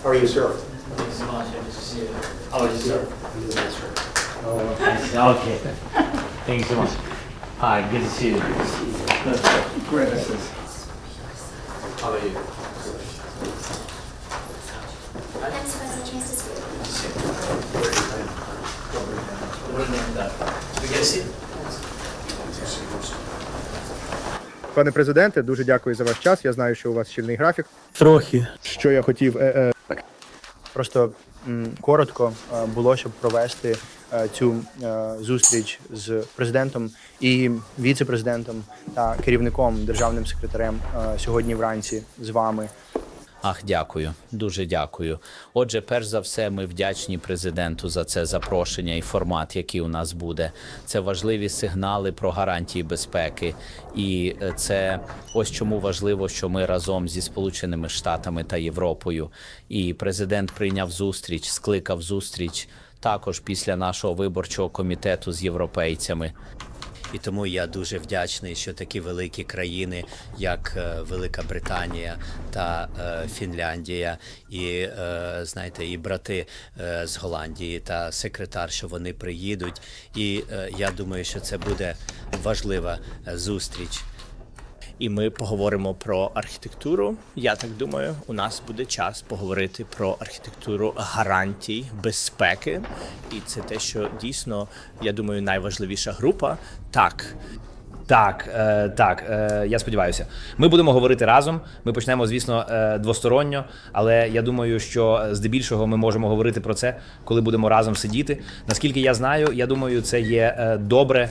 How are you, sir? Thanks so much. Good to see you. How are you, sir? The. Oh, okay. Thanks so much. Hi, good to see you. How are you? I'm surprised I chance to speak. What a name that. We get? Пане президенте, дуже дякую за ваш час. Я знаю, що у вас щільний графік. Трохи. Що я хотів е, е, просто м, коротко е, було, щоб провести е, цю е, зустріч з президентом і віце-президентом та керівником державним секретарем сьогодні вранці з вами. Ах, дякую, дуже дякую. Отже, перш за все, ми вдячні президенту за це запрошення і формат, який у нас буде. Це важливі сигнали про гарантії безпеки, і е, це ось чому важливо, що ми разом зі Сполученими Штатами та Європою. І президент прийняв зустріч, скликав зустріч також після нашого виборчого комітету з європейцями. І тому я дуже вдячний, що такі великі країни, як е, Велика Британія та е, Фінляндія, і е, знаєте, і брати з Голландії та секретар, що вони приїдуть. І я думаю, що це буде важлива зустріч. І ми поговоримо про архітектуру. Я так думаю, у нас буде час поговорити про архітектуру гарантій безпеки. І це те, що дійсно, я думаю, найважливіша група. Так, Так, е, так, е, я сподіваюся. Ми будемо говорити разом. Ми почнемо, звісно, е, двосторонньо, але я думаю, що здебільшого ми можемо говорити про це, коли будемо разом сидіти. Наскільки я знаю, я думаю, це є е, добре